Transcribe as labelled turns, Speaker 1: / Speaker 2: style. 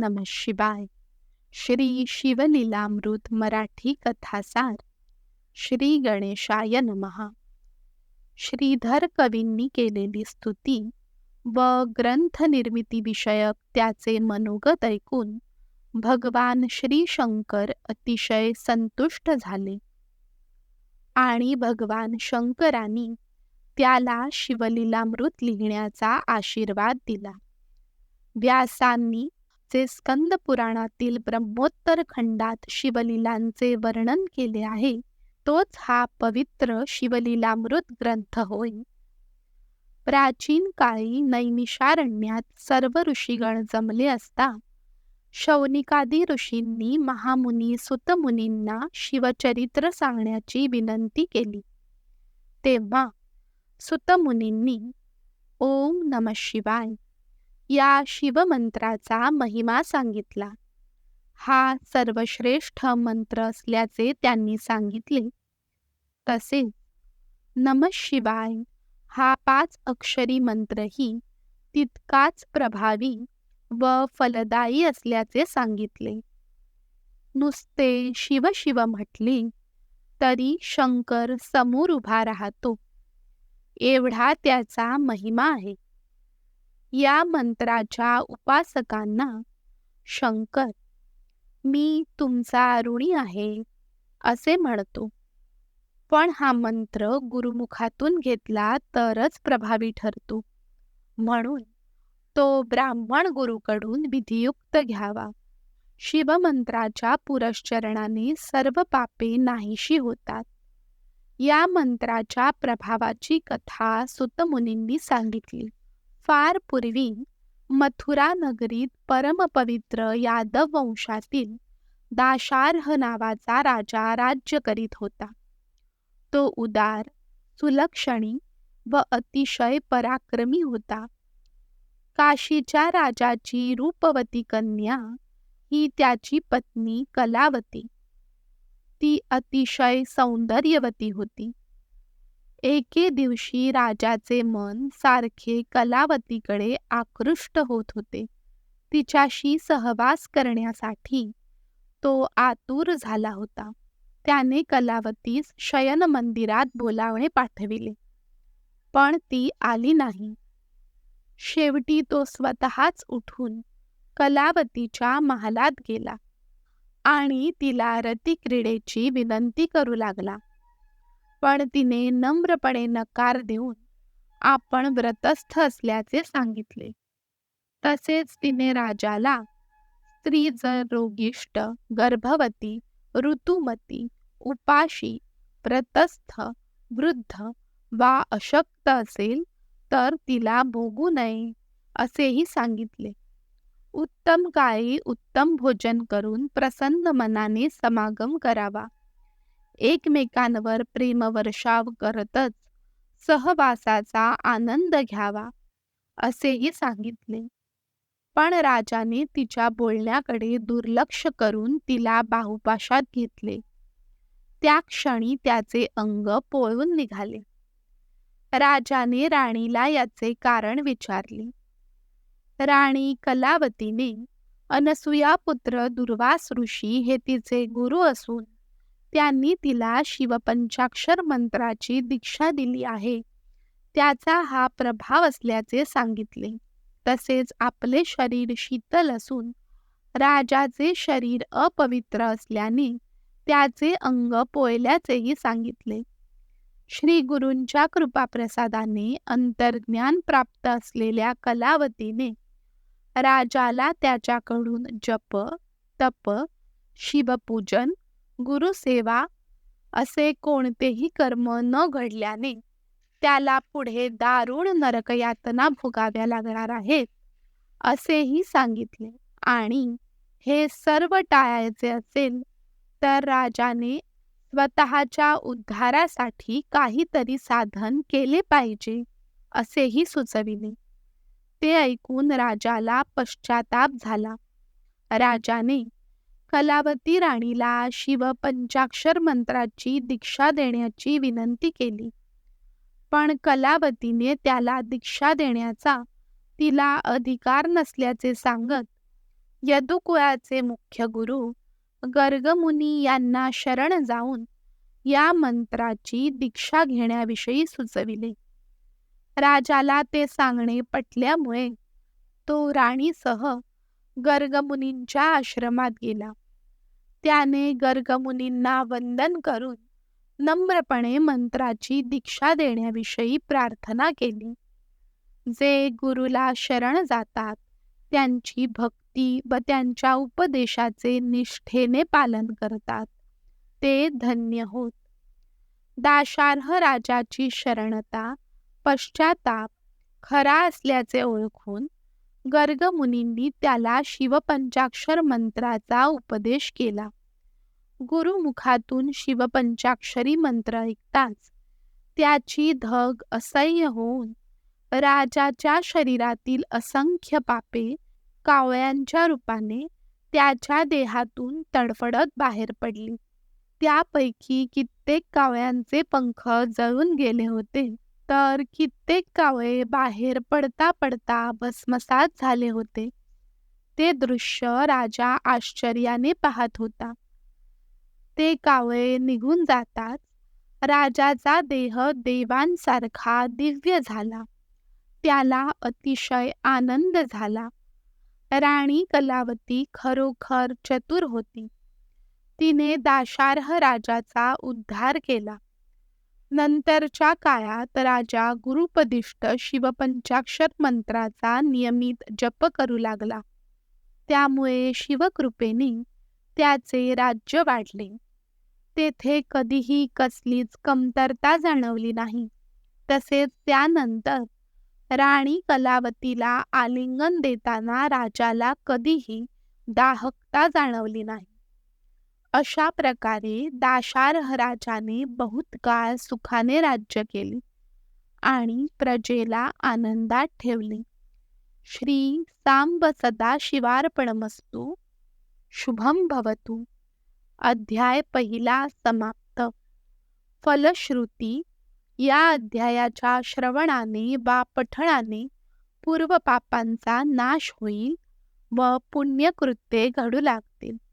Speaker 1: नम शिवाय। श्री शिवलीलामृत मराठी कथासार। श्री गणेशाय नमहा श्रीधर कवींनी केलेली स्तुती व ग्रंथ निर्मिती विषयक त्याचे मनोगत ऐकून भगवान श्री शंकर अतिशय संतुष्ट झाले. आणि भगवान शंकरांनी त्याला शिवलीलामृत लिहिण्याचा आशीर्वाद दिला. व्यासांनी जे स्कंद पुराणातील ब्रह्मोत्तर खंडात शिवलीलांचे वर्णन केले आहे. तोच हा पवित्र शिवलीलामृत ग्रंथ होय. प्राचीन काळी नैमिषारण्यात सर्व ऋषीगण जमले असता शौनिकादी ऋषींनी महामुनी सुतमुनींना शिवचरित्र सांगण्याची विनंती केली. तेव्हा सुतमुनींनी ओम नम शिवाय या शिवमंत्राचा महिमा सांगितला. हा सर्वश्रेष्ठ मंत्र असल्याचे त्यांनी सांगितले. तसेच नम शिवाय हा पाच अक्षरी मंत्रही तितकाच प्रभावी व फलदायी असल्याचे सांगितले. नुसते शिव शिव म्हटले तरी शंकर समोर उभा राहतो. एवढा त्याचा महिमा आहे. या मंत्राच्या उपासकांना शंकर मी तुमचा ऋणी आहे असे म्हणतो. पण हा मंत्र गुरुमुखातून घेतला तरच प्रभावी ठरतो. म्हणून तो ब्राह्मण गुरुकडून विधियुक्त घ्यावा. शिवमंत्राच्या पुरश्चरणाने सर्व पापे नाहीशी होतात. या मंत्राच्या प्रभावाची कथा सुतमुनींनी सांगितली. फार पूर्वी मथुरा नगरीत परमपवित्र यादव वंशातील दाशार्ह नावाचा राजा राज्य करीत होता. तो उदार सुलक्षणी व अतिशय पराक्रमी होता. काशीच्या राजाची रूपवती कन्या ही त्याची पत्नी कलावती. ती अतिशय सौंदर्यवती होती. एके दिवशी राजाचे मन सारखे कलावतीकडे आकृष्ट होत होते. तिच्याशी सहवास करण्यासाठी तो आतुर झाला होता. त्याने कलावतीस शयन मंदिरात बोलावणे पाठविले. पण ती आली नाही. शेवटी तो स्वतःच उठून कलावतीच्या महालात गेला आणि तिला रतिक्रीडेची विनंती करू लागला. पण तिने नम्रपणे नकार देऊन आपण व्रतस्थ असल्याचे सांगितले. तसेच तिने राजाला स्त्री जर रोगिष्ट गर्भवती ऋतुमती उपाशी व्रतस्थ वृद्ध वा अशक्त असेल तर तिला भोगू नये असेही सांगितले. उत्तम काळी उत्तम भोजन करून प्रसन्न मनाने समागम करावा. एकमेकांवर प्रेमवर्षाव करतच सहवासाचा आनंद घ्यावा असेही सांगितले. पण राजाने तिच्या बोलण्याकडे दुर्लक्ष करून तिला बाहुपाशात घेतले. त्या क्षणी त्याचे अंग पोळून निघाले. राजाने राणीला याचे कारण विचारले. राणी कलावतीने अनसुया पुत्र दुर्वास ऋषी हे तिचे गुरु असून त्यांनी तिला शिवपंचाक्षर मंत्राची दीक्षा दिली आहे. त्याचा हा प्रभाव असल्याचे सांगितले. तसेच आपले शरीर शीतल असून राजाचे शरीर अपवित्र असल्याने त्याचे अंग पोळल्याचेही सांगितले. श्री गुरूंच्या कृपाप्रसादाने अंतर्ज्ञान प्राप्त असलेल्या कलावतीने राजाला त्याच्याकडून जप तप शिवपूजन गुरुसेवा असे कोणतेही कर्म न घडल्याने त्याला पुढे दारुण नरकयातना भोगाव्या लागणार आहेत असेही सांगितले. आणि हे सर्व टाळायचे असेल तर राजाने स्वतःच्या उद्धारासाठी काहीतरी साधन केले पाहिजे असेही सुचविले. ते ऐकून राजाला पश्चाताप झाला. राजाने कलावती राणीला शिव पंचाक्षर मंत्राची दीक्षा देण्याची विनंती केली. पण कलावतीने त्याला दीक्षा देण्याचा तिला अधिकार नसल्याचे सांगत यदुकुळाचे मुख्य गुरु गर्गमुनी यांना शरण जाऊन या मंत्राची दीक्षा घेण्याविषयी सुचविले. राजाला ते सांगणे पटल्यामुळे तो राणीसह गर्गमुनींच्या आश्रमात गेला. त्याने गर्गमुनींना वंदन करून नम्रपणे मंत्राची दीक्षा देण्याविषयी प्रार्थना केली. जे गुरुला शरण जातात त्यांची भक्ती व त्यांच्या उपदेशाचे निष्ठेने पालन करतात. ते धन्य होत. दाशार्ह राजाची शरणता पश्चाताप खरा असल्याचे ओळखून गर्गमुनींनी त्याला शिवपंचाक्षर मंत्राचा उपदेश केला. गुरुमुखातून शिवपंचाक्षरी मंत्र ऐकताच त्याची धग असह्य होऊन राजाच्या शरीरातील असंख्य पापे कावळ्यांच्या रूपाने त्याच्या देहातून तडफडत बाहेर पडली. त्यापैकी कित्येक कावळ्यांचे पंख जळून गेले होते. तर कित्येक कावळे बाहेर पडता पडता भस्मसात झाले होते. ते दृश्य राजा आश्चर्याने पाहत होता. ते कावळे निघून जातात. राजाचा देह देवांसारखा दिव्य झाला. त्याला अतिशय आनंद झाला. राणी कलावती खरोखर चतुर होती. तिने दाशार्ह राजाचा उद्धार केला. नंतरच्या काळात राजा गुरुपदिष्ट शिवपंचाक्षर मंत्राचा नियमित जप करू लागला. त्यामुळे शिवकृपेने त्याचे राज्य वाढले. तेथे कधीही कसलीच कमतरता जाणवली नाही. तसेच त्यानंतर राणी कलावतीला आलिंगन देताना राजाला कधीही दाहकता जाणवली नाही. अशा प्रकारे दाशार्ह राजाने बहुत काळ सुखाने राज्य केले आणि प्रजेला आनंदात ठेवले. श्री सांब सदा शिवार्पणमस्तू. शुभम भवतु. अध्याय पहिला समाप्त. फलश्रुती. या अध्यायाच्या श्रवणाने वा पठणाने पूर्व पापांचा नाश होईल व पुण्यकृत्ये घडू लागतील.